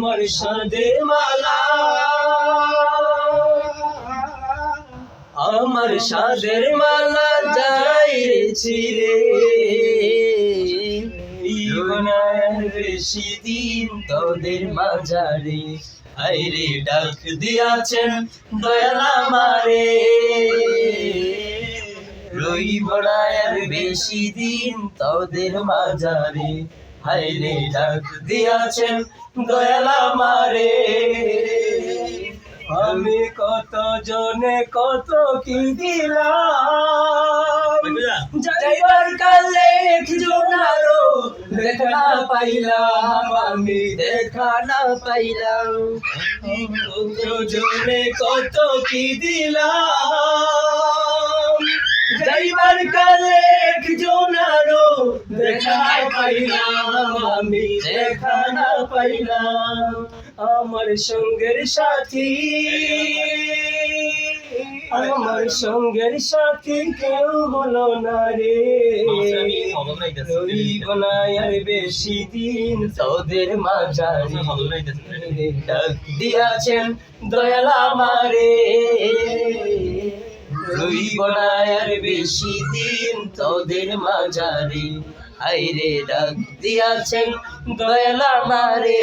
আমার সাদের মালা। আমার সাদের মালা যাই রে। ইগনার বেশি দিন তোদের মাঝারে। আইরে, ডাক দিয়াছেন দয়ালা মারে রইব না বেশি দিন তোদের মাঝারে। হাইরে ডাক দিয়াছেন দয়ালা মারে আমি কত জনে কত কি দিলাম? যাইবার কালে জোনারো দেখা পাইলাম আমি দেখা না পাইলাম। কত জনে কত কি দিলাম? যাইবার কালে জোনারো দেখা পাইলাম আমি দেখা না পাইলাম আমার সঙ্গের সাথী। আমার সঙ্গের সাথী কেউ হলো না রে। রইব না আর বেশি দিন তোদের মাঝারি। ডাক দিয়াছেন দয়ালা মারে রইব না আর বেশি দিন তোদের মাঝারি। হাইরে ডাক দিয়াছেন দয়ালা মারে।